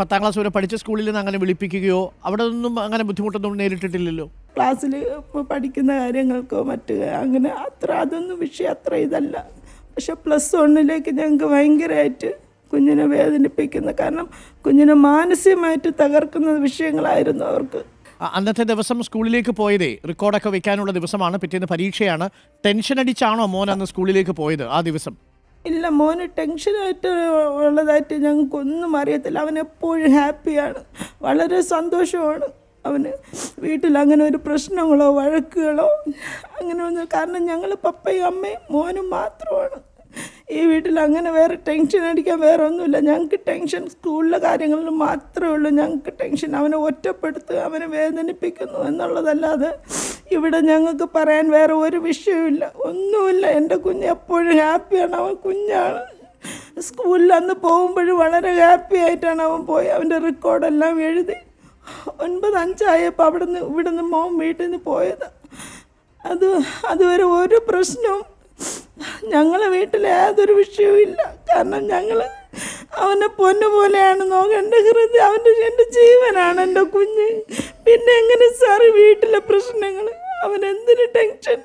പത്താം ക്ലാസ് വരെ പഠിച്ച സ്കൂളിൽ നിന്ന് അങ്ങനെ വിളിപ്പിക്കുകയോ അവിടെ നിന്നും അങ്ങനെ ബുദ്ധിമുട്ടൊന്നും നേരിട്ടിട്ടില്ലല്ലോ? ക്ലാസ്സിൽ പഠിക്കുന്ന കാര്യങ്ങൾക്കോ മറ്റ് അങ്ങനെ അത്ര അതൊന്നും വിഷയം അത്ര ഇതല്ല. പക്ഷെ പ്ലസ് വണ്ണിലേക്ക് ഞങ്ങൾക്ക് ഭയങ്കരമായിട്ട് കുഞ്ഞിനെ വേദനിപ്പിക്കുന്ന കാരണം കുഞ്ഞിനെ മാനസികമായിട്ട് തകർക്കുന്ന വിഷയങ്ങളായിരുന്നു അവർക്ക്. അന്നത്തെ ദിവസം സ്കൂളിലേക്ക് പോയതേ റെക്കോർഡൊക്കെ വെക്കാനുള്ള ദിവസമാണ് പിറ്റേന്ന് പരീക്ഷയാണ്. ടെൻഷൻ അടിച്ചാണോ മോൻ അന്ന് സ്കൂളിലേക്ക് പോയത് ആ ദിവസം? ഇല്ല മോന് ടെൻഷനായിട്ട് ഉള്ളതായിട്ട് ഞങ്ങൾക്കൊന്നും അറിയത്തില്ല. അവൻ എപ്പോഴും ഹാപ്പിയാണ് വളരെ സന്തോഷമാണ്. അവന് വീട്ടിൽ അങ്ങനെ ഒരു പ്രശ്നങ്ങളോ വഴക്കുകളോ അങ്ങനെ ഒന്നും കാരണം ഞങ്ങൾ പപ്പയും അമ്മയും മോനും മാത്രമാണ്. ഈ വീട്ടിൽ അങ്ങനെ വേറെ ടെൻഷൻ അടിക്കാൻ വേറെ ഒന്നുമില്ല. ഞങ്ങൾക്ക് ടെൻഷൻ സ്കൂളിലെ കാര്യങ്ങളിൽ മാത്രമേ ഉള്ളൂ. ഞങ്ങൾക്ക് ടെൻഷൻ അവനെ ഒറ്റപ്പെടുത്തുക അവനെ വേദനിപ്പിക്കുന്നു എന്നുള്ളതല്ലാതെ ഇവിടെ ഞങ്ങൾക്ക് പറയാൻ വേറെ ഒരു വിഷയമില്ല ഒന്നുമില്ല. എന്റെ കുഞ്ഞ് എപ്പോഴും ഹാപ്പിയാണ് അവൻ കുഞ്ഞാണ്. സ്കൂളിൽ അന്ന് പോകുമ്പോഴും വളരെ ഹാപ്പി ആയിട്ടാണ് അവൻ പോയി. അവന്റെ റെക്കോർഡെല്ലാം എഴുതി. ഒൻപത് അഞ്ചായപ്പോൾ അവിടെ നിന്ന് ഇവിടെ നിന്ന് മോൻ വീട്ടിൽ നിന്ന് പോയത്. അത് അതുവരെ ഒരു പ്രശ്നവും ഞങ്ങളെ വീട്ടിൽ യാതൊരു വിഷയവും ഇല്ല. കാരണം ഞങ്ങൾ അവനെ പൊന്നു പോലെയാണ് നോക്കേണ്ട ഹൃദയം അവന്റെ എന്റെ ജീവനാണ് എന്റെ കുഞ്ഞ്. പിന്നെ എങ്ങനെ സാറ് വീട്ടിലെ പ്രശ്നങ്ങൾ അവൻ എന്തിന് ടെൻഷൻ?